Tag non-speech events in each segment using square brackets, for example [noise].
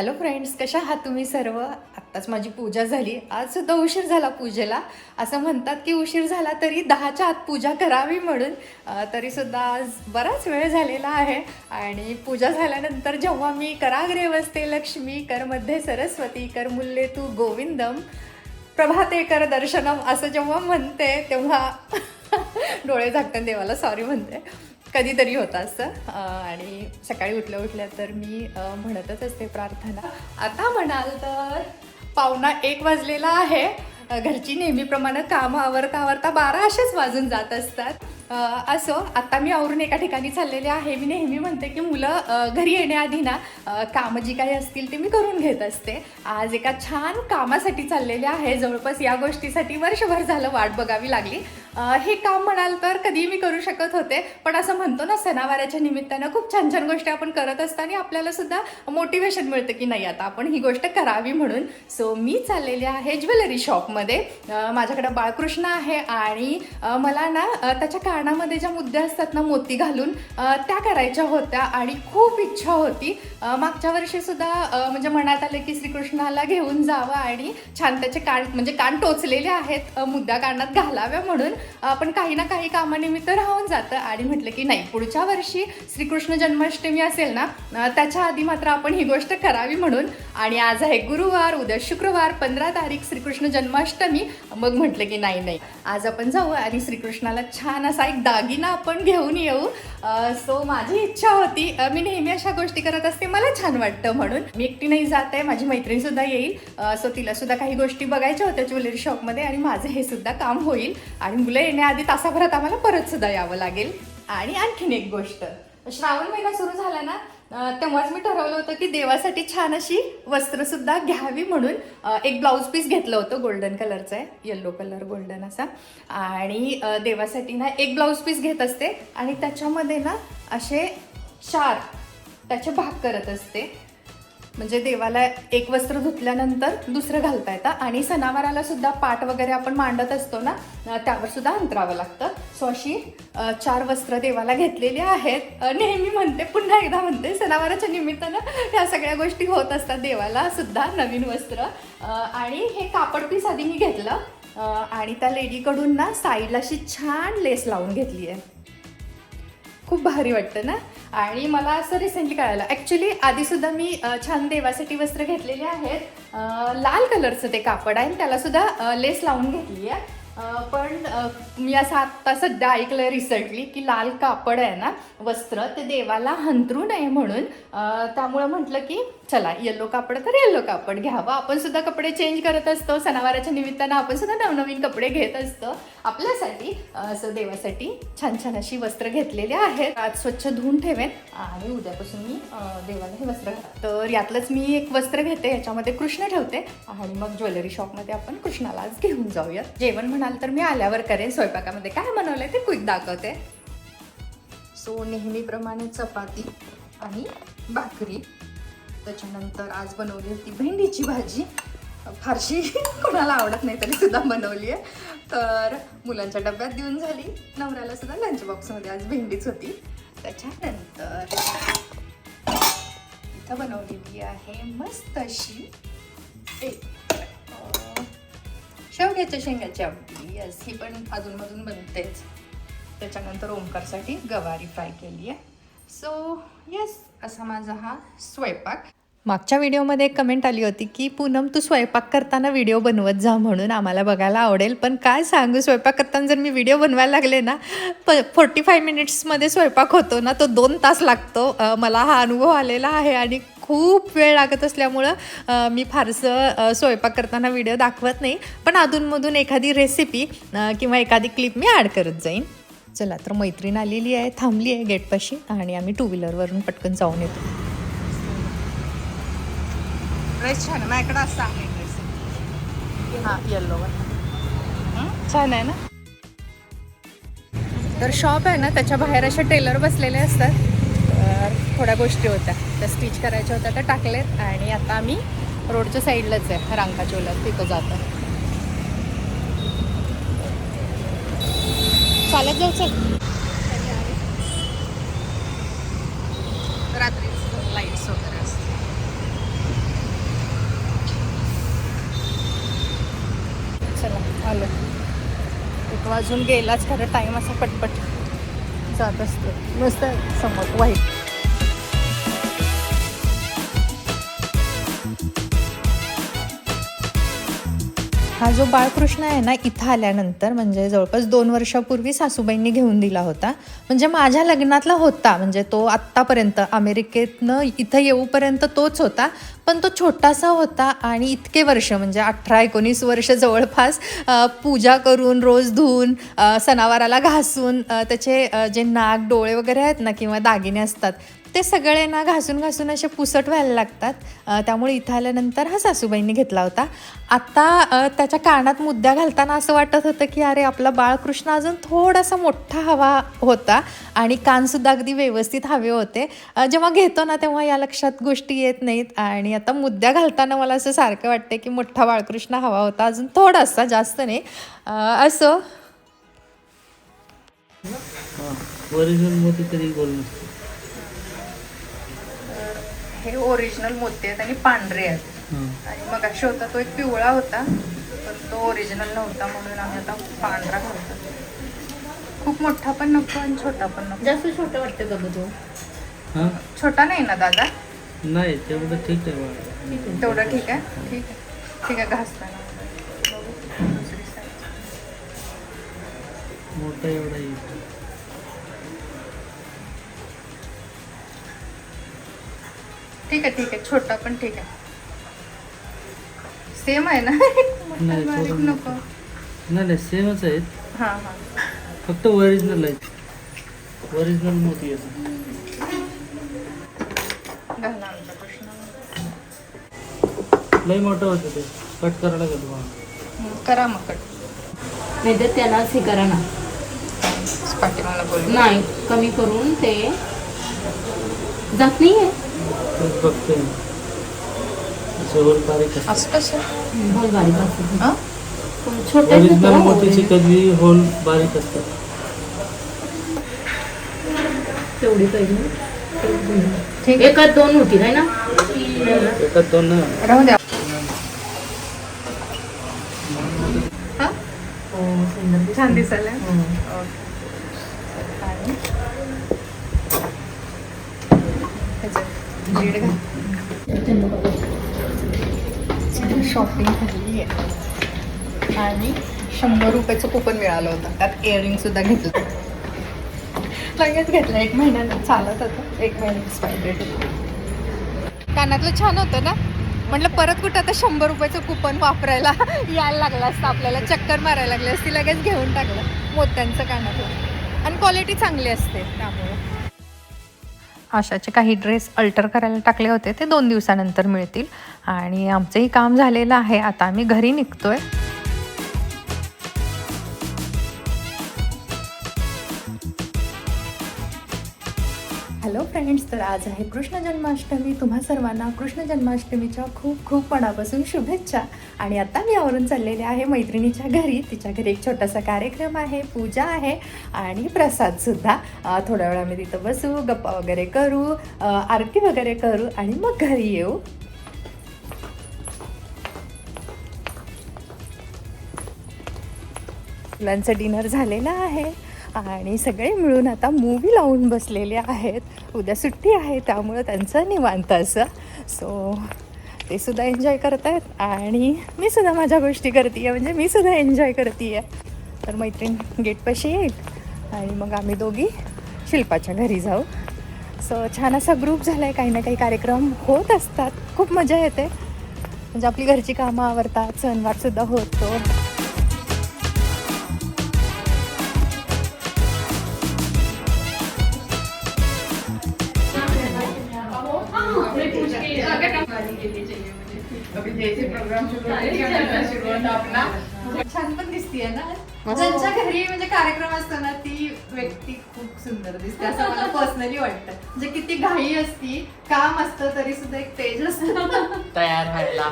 Hello friends कशा आहात तुम्ही सर्व? आत्ताच माझी पूजा झाली. आज सुद्धा उशीर झाला पूजेला. असं म्हणतात की उशीर झाला तरी दहाच्या आत पूजा करावी म्हणून. तरीसुद्धा आज बराच वेळ झालेला आहे. आणि पूजा झाल्यानंतर जेव्हा मी कराग्रे वसते लक्ष्मी करमध्ये सरस्वती कर मुल्ले तू गोविंदम प्रभाते कर दर्शनम असं जेव्हा म्हणते तेव्हा [laughs] डोळे झाकताना देवाला. सॉरी म्हणते. कधीतरी होतं असं. आणि सकाळी उठल्या उठल्या तर मी म्हणतच असते प्रार्थना. आता म्हणाल तर पावणा एक वाजलेला आहे. घरची नेहमीप्रमाणे कामं आवरता आवरता बारा असेच वाजून जात असतात. असं आत्ता मी आवरून एका ठिकाणी चाललेले आहे. मी नेहमी म्हणते की मुलं घरी येण्याआधी ना कामं जी काही असतील ते मी करून घेत असते. आज एका छान कामासाठी चाललेले आहे. जवळपास या गोष्टीसाठी वर्षभर झालं वाट बघावी लागली. हे काम म्हणाल तर कधीही मी करू शकत होते. पण असं म्हणतो ना सणावाराच्या निमित्तानं खूप छान छान गोष्टी आपण करत असताना आपल्याला सुद्धा मोटिवेशन मिळतं की नाही आता आपण ही गोष्ट करावी म्हणून. सो मी चाललेले आहे ज्वेलरी शॉपमध्ये. माझ्याकडं माझ्याकडे बाळकृष्ण आहे आणि मला ना त्याच्या त्याच्या कानामध्ये ज्या मुद्द्या असतात ना मोती घालून त्या करायच्या होत्या आणि खूप इच्छा होती. मागच्या वर्षी सुद्धा म्हणजे मनात आलं की श्रीकृष्णाला घेऊन जावं आणि छान त्याचे कान म्हणजे कान टोचलेले आहेत अं, मुद्दा कानात घालाव्या म्हणून आपण पण काही ना काही कामानिमित्त राहून जातं आणि म्हटलं की नाही पुढच्या वर्षी श्रीकृष्ण जन्माष्टमी असेल ना त्याच्या आधी मात्र आपण ही गोष्ट करावी म्हणून आणि आज आहे गुरुवार उद्या शुक्रवार पंधरा तारीख श्रीकृष्ण जन्माष्टमी. मग म्हटलं की नाही नाही आज आपण जाऊ आणि श्रीकृष्णाला छान असा एक दागिना आपण घेऊन येऊ. सो माझी इच्छा होती मी नेहमी अशा गोष्टी करत असते मला छान वाटतं म्हणून. मी एकटी नाही जात आहे माझी मैत्रीण सुद्धा येईल. सो तिला सुद्धा काही गोष्टी बघायच्या होत्या ज्वेलरी शॉपमध्ये आणि माझं हे सुद्धा काम होईल. आणि मुलं येण्याआधी तासाभरात आम्हाला परत सुद्धा यावं लागेल. आणि आणखीन एक गोष्ट. श्रावण महिना सुरू झाला ना तेव्हाच मी ठरवलं होतं की देवासाठी छान अशी वस्त्रसुद्धा घ्यावी म्हणून एक ब्लाऊज पीस घेतलं होतं गोल्डन कलरचं आहे येल्लो कलर गोल्डन असा. आणि देवासाठी ना एक ब्लाऊज पीस घेत असते आणि त्याच्यामध्ये ना असे चार त्याचे भाग करत असते. म्हणजे देवाला एक वस्त्र धुतल्यानंतर दुसरं घालता येतं. आणि सणावाराला सुद्धा पाठ वगैरे आपण मांडत असतो ना त्यावर सुद्धा अंतरावं लागतं. सो अशी चार वस्त्र देवाला घेतलेली आहेत. नेहमी म्हणते पुन्हा एकदा म्हणते सणावाराच्या निमित्तानं ह्या सगळ्या गोष्टी होत असतात. देवाला सुद्धा नवीन वस्त्र. आणि हे कापड पीस आधी मी घेतलं. आणि त्या लेडीकडून ना साईडला अशी छान लेस लावून घेतली आहे खूप भारी वाटतं ना? आणि मला असं रिसेंटली कळालं. ॲक्च्युली आधीसुद्धा मी छान देवासाठी वस्त्र घेतलेले आहेत. लाल कलरचं ते कापड आहे आणि त्यालासुद्धा लेस लावून घेतली आहे. पण मी असं आत्ता सध्या ऐकलं रिसेंटली की लाल कापड आहे ना वस्त्र ते देवाला हंतरू नये म्हणून. त्यामुळं म्हटलं की चला येल्लो कापड तर येल्लो कापड घ्यावं. आपण सुद्धा कपडे चेंज करत असतो. सणावाराच्या निमित्तानं आपण सुद्धा नवनवीन कपडे घेत असतो. आपल्यासाठी असं देवासाठी छान छान अशी वस्त्र घेतलेली आहेत. आज स्वच्छ धुवून ठेवेन. आणि उद्यापासून मी देवाला हे वस्त्र तर यातलंच मी एक वस्त्र घेते. याच्यामध्ये कृष्ण ठेवते. आणि मग ज्वेलरी शॉपमध्ये आपण कृष्णाला आज घेऊन जाऊयात. जेवण म्हणाल तर मी आल्यावर करेन. स्वयंपाकामध्ये काय बनवलंय ते क्विक दाखवते. सो नेहमीप्रमाणे चपाती आणि भाकरी. त्याच्यानंतर आज बनवली होती भेंडीची भाजी. फारशी [laughs] कोणाला आवडत नाही तरी सुद्धा बनवली आहे. तर मुलांच्या डब्यात देऊन झाली. नवऱ्याला सुद्धा लंच बॉक्समध्ये आज भेंडीच होती. त्याच्यानंतर इथं बनवलेली आहे मस्त अशी एक शेवग्याच्या शेंगाची आमटी. यस ही पण अजूनमधून बनतेच. त्याच्यानंतर ओमकारसाठी गवारी फ्राय केली आहे. सो यस असा माझा हा स्वयंपाक. मागच्या व्हिडिओमध्ये एक कमेंट आली होती की पूनम तू स्वयंपाक करताना व्हिडिओ बनवत जा म्हणून. आम्हाला बघायला आवडेल. पण काय सांगू स्वयंपाक करताना जर मी व्हिडिओ बनवायला लागले ना प फोर्टी फाय मिनिट्समध्ये स्वयंपाक होतो ना तो दोन तास लागतो. मला हा अनुभव आलेला आहे आणि खूप वेळ लागत असल्यामुळं मी फारसं स्वयंपाक करताना व्हिडिओ दाखवत नाही. पण अधूनमधून एखादी रेसिपी किंवा एखादी क्लिप मी ॲड करत जाईन. चला तर मैत्रीण आलेली आहे थांबली आहे गेटपाशी आणि आम्ही टू व्हीलरवरून पटकन जाऊन येतो. ड्रेस छान आहे माझ्याकडे असा आहे. ड्रेस हां? छान आहे ना? तर शॉप आहे ना त्याच्या बाहेर असे टेलर बसलेले असतात. तर थोड्या गोष्टी होत्या. त्या स्टिच करायच्या होत्या त्या टाकल्यात आणि आता आम्ही रोडच्या साईडलाच आहे रांकाचोला तिथं जातो चालत जाऊ चल. लाईट्स वगैरे चला एक वाजून गेलाच खरं टाईम असा पटपट जात असतो. मस्त समोर वाईट. हा जो बाळकृष्ण आहे ना इथं आल्यानंतर म्हणजे जवळपास दोन वर्षापूर्वी सासूबाईंनी घेऊन दिला होता. म्हणजे माझ्या लग्नातला होता म्हणजे तो आत्तापर्यंत अमेरिकेतनं इथं येऊपर्यंत तोच होता पण तो छोटासा होता आणि इतके वर्ष म्हणजे अठरा एकोणीस वर्ष जवळपास पूजा करून रोज धुवून सणावाराला घासून त्याचे जे नाक डोळे वगैरे आहेत ना किंवा दागिने असतात ते सगळे ना घासून घासून असे पुसट व्हायला लागतात. त्यामुळे इथं आल्यानंतर हा सासूबाईंनी घेतला होता. आता त्याच्या कानात मुद्दा घालताना असं वाटत होतं की अरे आपला बाळकृष्ण अजून थोडासा मोठा हवा होता आणि कानसुद्धा अगदी व्यवस्थित हवे होते. जेव्हा घेतो ना तेव्हा या लक्षात गोष्टी येत नाहीत. आणि आता मुद्दा घालताना मला असं सारखं वाटतं की मोठा बाळकृष्ण हवा होता अजून थोडासा जास्त नाही. असं ओरिजिनल मोती कधी गोल नसते हे ओरिजिनल मोती आहेत आणि पांढरे आहेत. हां आणि मग अशी होता तो एक पिवळा होता पण तो ओरिजिनल नव्हता म्हणून आम्ही आता पांढरा घालतो. खूप मोठा पण नको आणि छोटा पण नको. जास्त छोटं वाटतं का तो? हां? छोटा नाही ना दादा? नाही तेवढं ठीक आहे तेवढं ठीक आहे? ठीक आहे. ठीक आहे घासताना. बघू. दुसरी side. मोठा एवढा येईल ठीक आहे ठीक आहे. छोटा पण ठीक आहे. सेम आहे ना? [laughs] मोठा नाही, बारीक थोडं नको. नाही नाही सेमच आहेत. हां हां. फक्त ओरिजिनल आहेत. ओरिजिनल मोती आहेत. घाला आमचा प्रश्न. लई मोठं होतं ते. कट करायला गेलो मला करा मग कट नाही तर त्यालाच हे करा ना. बोलू. नाही कमी करून ते जात नाही आहे मी. असं होल बारीक असतं असं कसं होल बारीक असते हाँ छोटे ओरिजिनल मोतीची कधी होल बारीक असतात तेवढी पाहिजे ठीक आहे. एकात दोन होती आहे ना? एकात दोन नाही. राहू द्या. हाँ. छान दिसायला. हो. आणि? ह्याच्यात शॉपिंग झाली आहे. आणि शंभर रुपयाचं कुपन मिळालं होतं. त्यात इयरिंगसुद्धा घेतलं. लगेच घेतलं. एक महिन्यानं चालत होतं. एक महिन्यात एक्सपायर कानातलं छान होतं ना? म्हटलं परत कुठं आता शंभर रुपयाचं कुपन वापरायला [laughs] यायला लागलं असतं आपल्याला. चक्कर मारायला लागली असती. लगेच घेऊन टाकलं. मोत्यांचं कानातलं. आणि क्वालिटी चांगली असते त्यामुळे. आशाचे काही ड्रेस अल्टर करायला टाकले होते ते दोन दिवसानंतर मिळतील. आणि आमचंही काम झालेलं आहे. आता आम्ही घरी निघतो आहे हॅलो फ्रेंड्स तर आज आहे कृष्ण जन्माष्टमी. तुम्हा सर्वांना कृष्ण जन्माष्टमीच्या खूप खूप मनापासून शुभेच्छा. आणि आता मी आवरून चाललेले आहे मैत्रिणीच्या घरी. तिच्या घरी एक छोटासा कार्यक्रम आहे पूजा आहे आणि प्रसादसुद्धा थोड्या वेळा मी तिथं बसू गप्पा वगैरे करू आरती वगैरे करू आणि मग घरी येऊ. मुलांचं डिनर झालेलं आहे. आणि सगळे मिळून आता मूवी लावून बसलेले आहेत. उद्या सुट्टी आहे त्यामुळं त्यांचं निवांत असं. सो ते सुद्धा एन्जॉय करत आहेत आणि मी सुद्धा माझ्या गोष्टी करते आहे म्हणजे मी सुद्धा एन्जॉय करते आहे तर मैत्रीण गेटपाशी येईल. आणि मग आम्ही दोघी शिल्पाच्या घरी जाऊ. सो छान असा ग्रुप झाला आहे काही ना काही कार्यक्रम होत असतात. खूप मजा येते. म्हणजे आपली घरची कामं आवरतात सणवारसुद्धा होतो. छान पण दिसतीये ना ज्यांच्या घरी म्हणजे कार्यक्रम असतो ना ती व्यक्ती खूप सुंदर दिसते असं मला पर्सनली वाटतं म्हणजे किती घाई असती काम असतं तरी सुद्धा एक तेज असतं तयार व्हायला.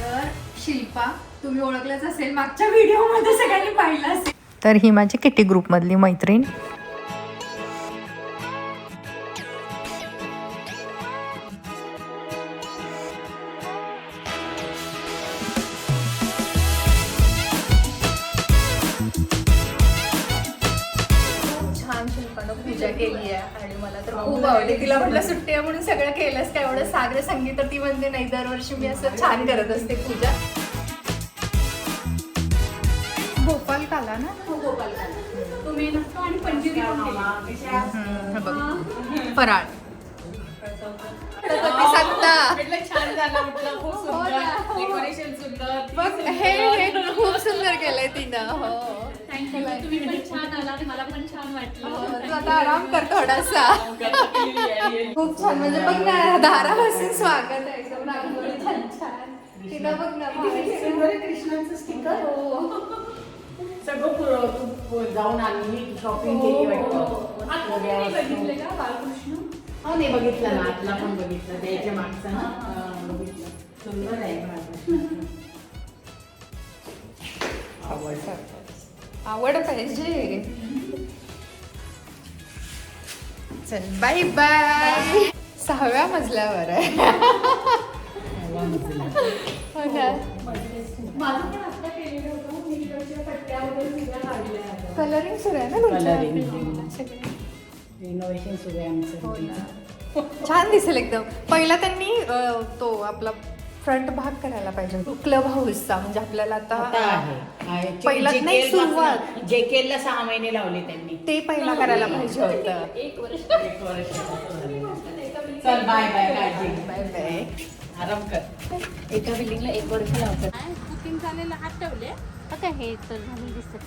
तर शिल्पा तुम्ही ओळखलंच असेल मागच्या व्हिडिओमध्ये सगळ्यांनी पाहिलं असेल. तर ही माझी किटी ग्रुपमधली मैत्रीण. सागर संगीत तर ती म्हणते नाही दरवर्षी मी असं छान करत असते पूजा. भोपाल काला ना? आणि पंजिरी केली. हे. फराळ. गणपती सत्ता म्हटलं छान झालं म्हटलं खूप हो ना. सुंदर डेकोरेशन सुंदर. बघ हे हे खूप सुंदर केलंय तिनं. हो. थँक्यू तुम्ही पण छान आलात. मला पण छान वाटलं. हो, तू आता आराम कर थोडासा. खूप छान. म्हणजे बघ ना दारापासून स्वागत आहे. एकदम रांगोळी छान छान. तिनं बघ ना कृष्णाचं स्टिकर हो. सगळं जाऊन आली शॉपिंग केली वाटतं. बघितले का बालकृष्ण हो नाही बघितलं ना आतला पण बघितलं. द्यायच्या मागचं ना. बघितलं. सुंदर आहे. आवड पाहिजे. चल बाय बाय सहाव्या मजल्यावर आहे हो ना. कलरिंग सुरू आहे ना Coloring. सगळं. रिनोव्हेशन सुरू आहे आमचं हो ना. छान दिसेल एकदम पहिला त्यांनी अं, तो आपला फ्रंट भाग करायला पाहिजे. क्लब हाऊसचा म्हणजे आपल्याला आता. पहिला जे- नाही, केल सुरुवात. जे केलला सहा महिने लावले त्यांनी. ते पहिला करायला पाहिजे होतं. एक वर्ष एक वर्ष. चल बाय बाय. बाय बाय आराम कर. एका बिल्डिंगला एक वर्ष लावतात. बुकिंग झालेलं हात ठेवले. बघा हे तर झालं दिसत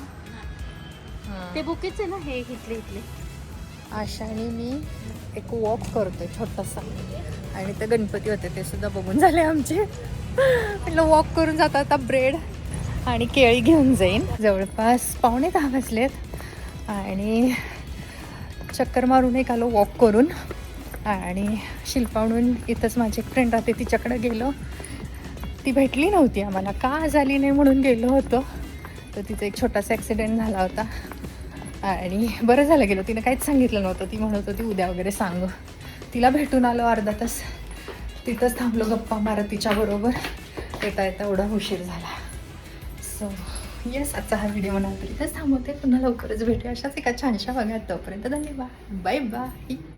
ते बुकेच आहे ना हे इथले इथले. आशाने मी एक वॉक करतोय छोटासा. आणि ते गणपती होते ते सुद्धा बघून झाले आमचे. म्हटलं वॉक करून जाता आता ब्रेड आणि केळी घेऊन जाईन. जवळपास पावणे दहा वाजलेत. आणि चक्कर मारून एक आलो वॉक करून. आणि शिल्पावून इथंच माझी एक फ्रेंड राहते तिच्याकडे गेलो. ती भेटली नव्हती आम्हाला. का झाली नाही म्हणून गेलो होतो. तर तिचा एक छोटासा ॲक्सिडेंट झाला होता. आणि बरं झालं गेलं. तिनं काहीच सांगितलं नव्हतं. ती म्हणत होती उद्या वगैरे सांग. तिला भेटून आलो अर्धा तास. तिथंच थांबलो गप्पा मारत तिच्याबरोबर येता येता एवढा उशीर झाला. सो येस आजचा हा व्हिडिओ म्हणाल तर इथंच थांबवते. पुन्हा लवकरच भेटूया. अशाच एका छानशा बघा. तोपर्यंत धन्यवाद. Bye bye